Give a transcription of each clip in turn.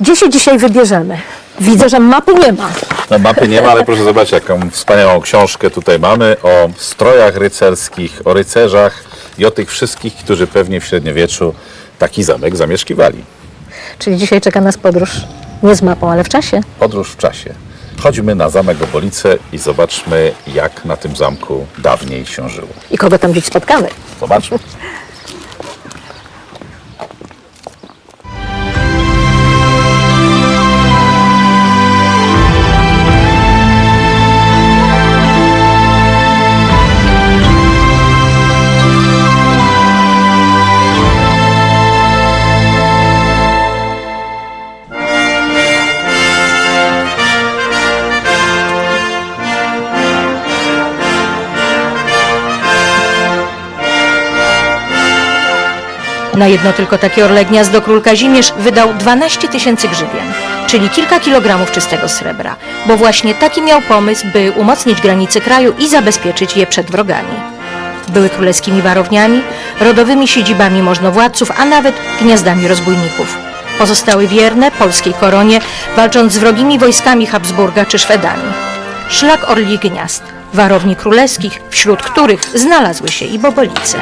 Gdzie się dzisiaj wybierzemy? Widzę, że mapy nie ma. No mapy nie ma, ale proszę zobaczyć, jaką wspaniałą książkę tutaj mamy o strojach rycerskich, o rycerzach i o tych wszystkich, którzy pewnie w średniowieczu taki zamek zamieszkiwali. Czyli dzisiaj czeka nas podróż nie z mapą, ale w czasie. Podróż w czasie. Chodźmy na zamek Obolice i zobaczmy, jak na tym zamku dawniej się żyło. I kogo tam dziś spotkamy? Zobaczmy. Na jedno tylko takie orle gniazdo król Kazimierz wydał 12 tysięcy grzywien, czyli kilka kilogramów czystego srebra, bo właśnie taki miał pomysł, by umocnić granice kraju i zabezpieczyć je przed wrogami. Były królewskimi warowniami, rodowymi siedzibami możnowładców, a nawet gniazdami rozbójników. Pozostały wierne polskiej koronie, walcząc z wrogimi wojskami Habsburga czy Szwedami. Szlak Orli Gniazd, warowni królewskich, wśród których znalazły się i bobolice.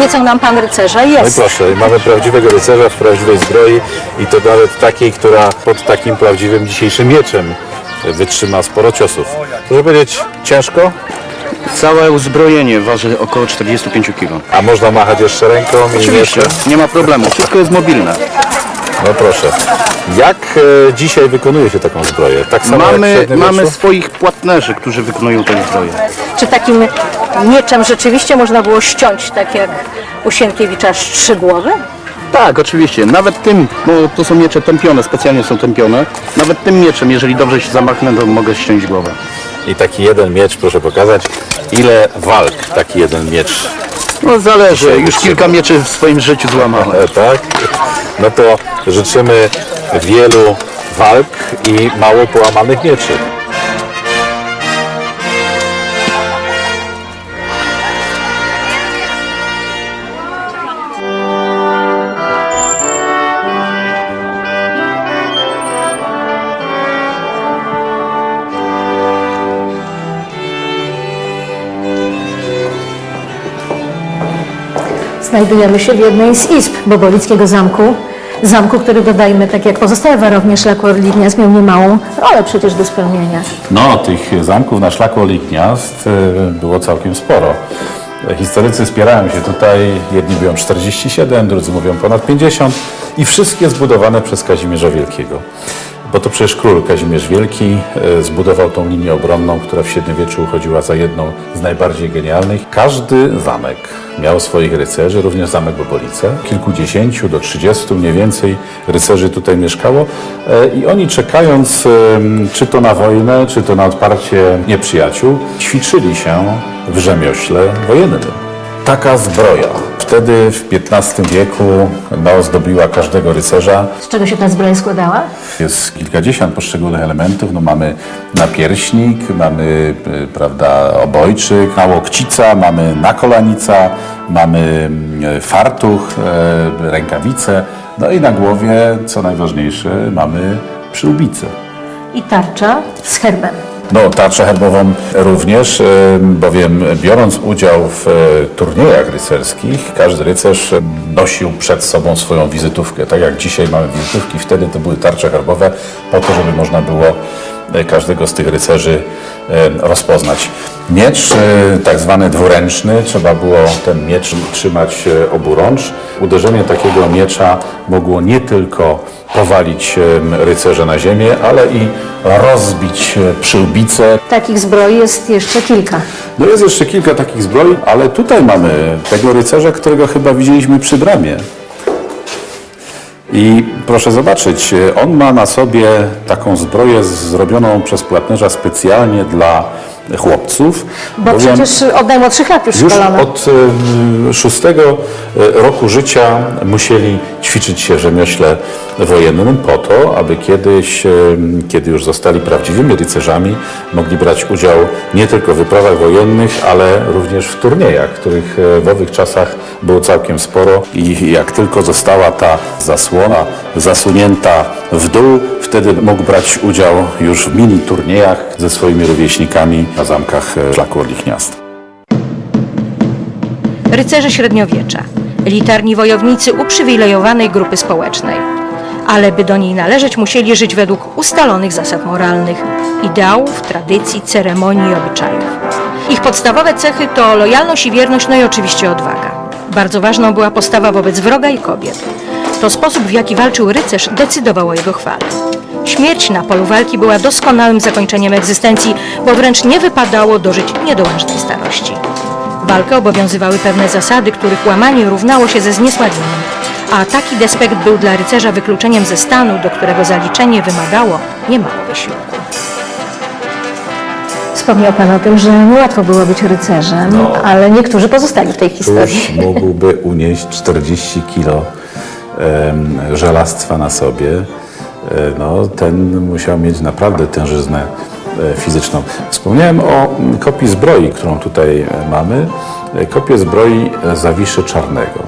Obiecał nam pan rycerza i No i jest. proszę, mamy prawdziwego rycerza w prawdziwej zbroi i to nawet takiej, która pod takim prawdziwym dzisiejszym mieczem wytrzyma sporo ciosów. Proszę powiedzieć, ciężko, Całe uzbrojenie waży około 45 kg. a można machać jeszcze ręką i Oczywiście, mieczem? nie ma problemu, wszystko jest mobilne. No proszę. Jak e, dzisiaj wykonuje się taką zbroję? Tak samo jak w Mamy, średniowieczu? mamy swoich płatnerzy, którzy wykonują tę zbroję. Czy takim mieczem rzeczywiście można było ściąć, tak jak u Sienkiewicza, Strzygłowy? Tak, oczywiście. Nawet tym, bo to są miecze tępione, specjalnie są tępione. Nawet tym mieczem, jeżeli dobrze się zamachnę, to mogę ściąć głowę. I taki jeden miecz, proszę pokazać, ile walk taki jeden miecz, No zależy, już kilka mieczy w swoim życiu złamałem. e, tak? No to życzymy wielu walk i mało połamanych mieczy. Znajdujemy się w jednej z izb Bobolickiego Zamku. Zamku, który dodajmy, tak jak pozostałe warownie szlaku Orli Gniazd, miał niemałą rolę przecież do spełnienia. No, tych zamków na szlaku Oli Gniazd e, było całkiem sporo. Historycy spierają się tutaj, jedni mówią 47, drudzy mówią ponad 50 i wszystkie zbudowane przez Kazimierza Wielkiego. Bo to przecież król Kazimierz Wielki e, zbudował tą linię obronną, która w średniowieczu uchodziła za jedną z najbardziej genialnych. Każdy zamek miał swoich rycerzy, również zamek Bobolice. Kilkudziesięciu do trzydziestu mniej więcej rycerzy tutaj mieszkało e, i oni czekając em, czy to na wojnę, czy to na odparcie nieprzyjaciół, ćwiczyli się w rzemiośle wojennym. Taka zbroja wtedy w XV wieku no, zdobiła każdego rycerza. Z czego się ta zbroja składała? Jest kilkadziesiąt poszczególnych elementów. No, mamy napierśnik, mamy y, prawda, obojczyk, nałokcica, mamy nakolanica, mamy y, fartuch, y, rękawice, no i na głowie, co najważniejsze, mamy przyłbicę. I tarcza z herbem. No, tarczę herbową również, e, bowiem biorąc udział w e, turniejach rycerskich, każdy rycerz nosił przed sobą swoją wizytówkę. Tak jak dzisiaj mamy wizytówki, wtedy to były tarcze herbowe po to, żeby można było każdego z tych rycerzy e, rozpoznać. Miecz, e, tak zwany dwuręczny, trzeba było ten miecz trzymać e, oburącz. Uderzenie takiego miecza mogło nie tylko powalić e, rycerza na ziemię, ale i rozbić e, przyłbicę. Takich zbroi jest jeszcze kilka. No jest jeszcze kilka takich zbroi, ale tutaj mamy tego rycerza, którego chyba widzieliśmy przy bramie. I proszę zobaczyć, on ma na sobie taką zbroję zrobioną przez płatnerza specjalnie dla chłopców. Bo bowiem- przecież od najmłodszych lat już, już od e, szóstego e, roku życia musieli ćwiczyć się w rzemiośle wojennym po to, aby kiedyś, e, kiedy już zostali prawdziwymi rycerzami, mogli brać udział nie tylko w wyprawach wojennych, ale również w turniejach, których w owych czasach było całkiem sporo i jak tylko została ta zasłona zasunięta w dół, wtedy mógł brać udział już w mini turniejach ze swoimi rówieśnikami na zamkach e, szlaku Orlich Gniazd. Rycerze średniowiecza, elitarni wojownicy uprzywilejowanej grupy społecznej. Ale by do niej należeć, musieli żyć według ustalonych zasad moralnych, ideałów, tradycji, ceremonii i obyczajów. Ich podstawowe cechy to lojalność i wierność, no i oczywiście odwaga. Bardzo ważną była postawa wobec wroga i kobiet. To sposób, w jaki walczył rycerz, decydował o jego chwale. Śmierć na polu walki była doskonałym zakończeniem egzystencji, bo wręcz nie wypadało dożyć niedołężnej starości. Walkę obowiązywały pewne zasady, których łamanie równało się ze zniesławieniem, a taki despekt był dla rycerza wykluczeniem ze stanu, do którego zaliczenie wymagało niemało wysiłku. Wspomniał Pan o tym, że niełatwo było być rycerzem, ale niektórzy pozostali w tej historii. Któż mógłby unieść 40 kilo em, żelastwa na sobie, no, ten musiał mieć naprawdę tężyznę e, fizyczną. Wspomniałem o mm, kopii zbroi, którą tutaj e, mamy. E, Kopię zbroi e, Zawiszy Czarnego,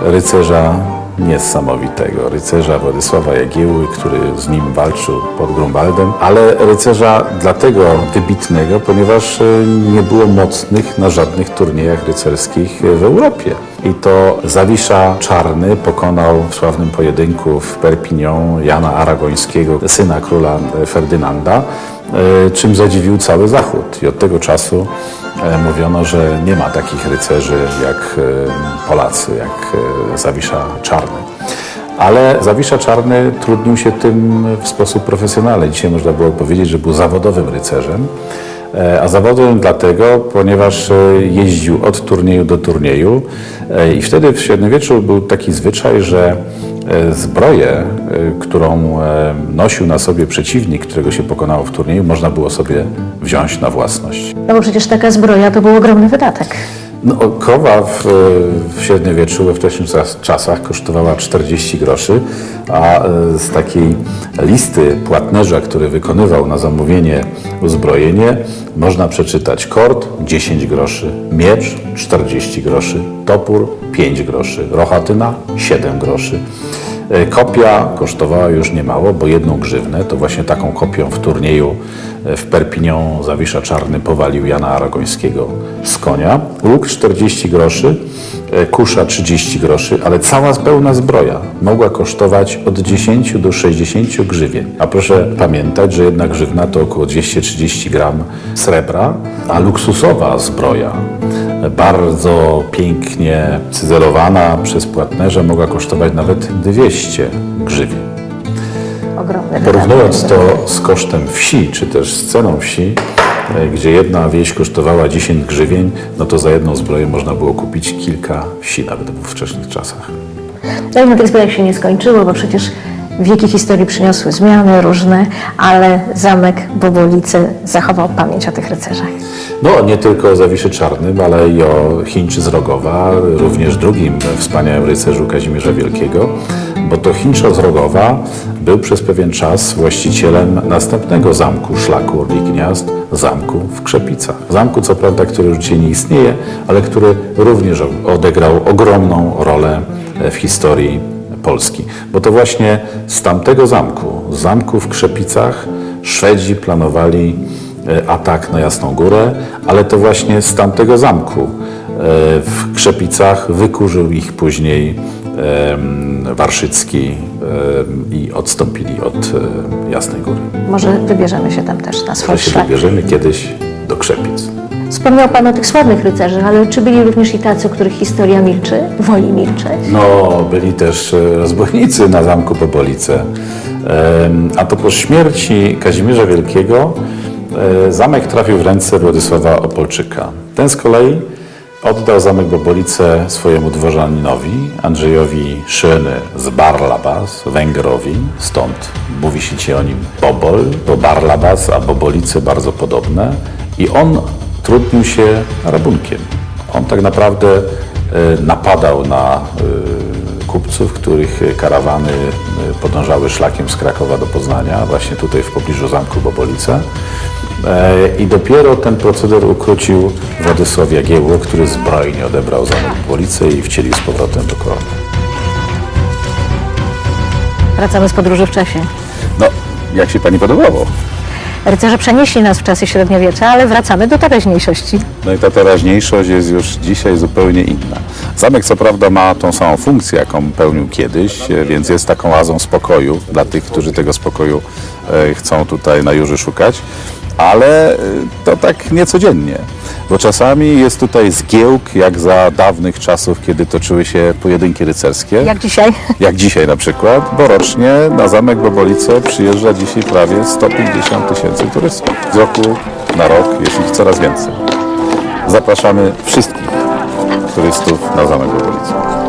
rycerza niesamowitego, rycerza Władysława Jagieły, który z nim walczył pod Grunwaldem, ale rycerza dlatego wybitnego, ponieważ e, nie było mocnych na żadnych turniejach rycerskich w Europie. I to Zawisza Czarny pokonał w sławnym pojedynku w Perpignan Jana Aragońskiego, syna króla Ferdynanda, e, czym zadziwił cały Zachód. I od tego czasu mówiono, że nie ma takich rycerzy jak e, Polacy, jak e, Zawisza Czarny. Ale Zawisza Czarny trudnił się tym w sposób profesjonalny. Dzisiaj można było powiedzieć, że był zawodowym rycerzem. E, A zawodowym dlatego, ponieważ e, jeździł od turnieju do turnieju e, i wtedy w średniowieczu był taki zwyczaj, że e, zbroję, e, którą e, nosił na sobie przeciwnik, którego się pokonało w turnieju, można było sobie wziąć na własność. No bo przecież taka zbroja to był ogromny wydatek. No, kowa w, w średniowieczu we wcześniejszych czas- czasach kosztowała 40 groszy, a e, z takiej listy płatnerza, który wykonywał na zamówienie uzbrojenie, można przeczytać kord 10 groszy, miecz 40 groszy, topór 5 groszy, rochatyna 7 groszy. E, Kopia kosztowała już niemało, bo jedną grzywnę, to właśnie taką kopią w turnieju e, w Perpignan Zawisza Czarny powalił Jana Aragońskiego z konia. Łuk 40 groszy, e, kusza 30 groszy, ale cała pełna zbroja mogła kosztować od 10 do 60 grzywien. A proszę pamiętać, że jedna grzywna to około 230 gram srebra, a luksusowa zbroja bardzo pięknie cyzelowana przez płatnerza mogła kosztować nawet 200 grzywien. Ogromny Porównując to z kosztem wsi, czy też z ceną wsi, e, gdzie jedna wieś kosztowała 10 grzywień, no to za jedną zbroję można było kupić kilka wsi nawet w ówczesnych czasach. No i na tych zbrojach się nie skończyło, bo przecież wieki historii przyniosły zmiany różne, ale zamek Bobolice zachował pamięć o tych rycerzach. No, nie tylko o Zawiszy Czarnym, ale i o Chińczy z Rogowa, również drugim wspaniałym rycerzu Kazimierza Wielkiego, bo to Chińcza z Rogowa był przez pewien czas właścicielem następnego zamku szlaku Orli Gniazd, zamku w Krzepicach. Zamku, co prawda, który już dzisiaj nie istnieje, ale który również odegrał ogromną rolę w historii Polski. Bo to właśnie z tamtego zamku, z zamku w Krzepicach, Szwedzi planowali e, atak na Jasną Górę, ale to właśnie z tamtego zamku e, w Krzepicach wykurzył ich później em, Warszycki i odstąpili od e, Jasnej Góry. Może wybierzemy się tam też na swój Ale się szlak. wybierzemy kiedyś do Krzepic. Wspomniał Pan o tych sławnych rycerzach, ale czy byli również i tacy, o których historia milczy, woli milczeć? No, byli też e, rozbójnicy na zamku Pobolice. Em, A to po śmierci Kazimierza Wielkiego e, zamek trafił w ręce Władysława Opolczyka. Ten z kolei oddał zamek Bobolice swojemu dworzaninowi, Andrzejowi Szyny z Barlabas, Węgrowi, stąd mówi się ci o nim Bobol, bo Barlabas, a Bobolice bardzo podobne. I on trudnił się rabunkiem. On tak naprawdę e, napadał na e, kupców, których karawany e, podążały szlakiem z Krakowa do Poznania, właśnie tutaj w pobliżu zamku Bobolice. I dopiero ten proceder ukrócił Władysław Jagiełło, który zbrojnie odebrał zamek Bobolice i wcielił z powrotem do korony. Wracamy z podróży w czasie. No, jak się pani podobało? Rycerze przenieśli nas w czasy średniowiecza, ale wracamy do teraźniejszości. No i ta teraźniejszość jest już dzisiaj zupełnie inna. Zamek co prawda ma tą samą funkcję, jaką pełnił kiedyś, więc jest taką oazą spokoju dla tych, którzy tego spokoju e, chcą tutaj na Jurzy szukać, ale e, to tak niecodziennie, bo czasami jest tutaj zgiełk, jak za dawnych czasów, kiedy toczyły się pojedynki rycerskie. Jak dzisiaj? Jak dzisiaj na przykład, bo rocznie na zamek Bobolice przyjeżdża dzisiaj prawie 150 tysięcy turystów. Z roku na rok jest ich coraz więcej. Zapraszamy wszystkich turystów na zamek Bobolice.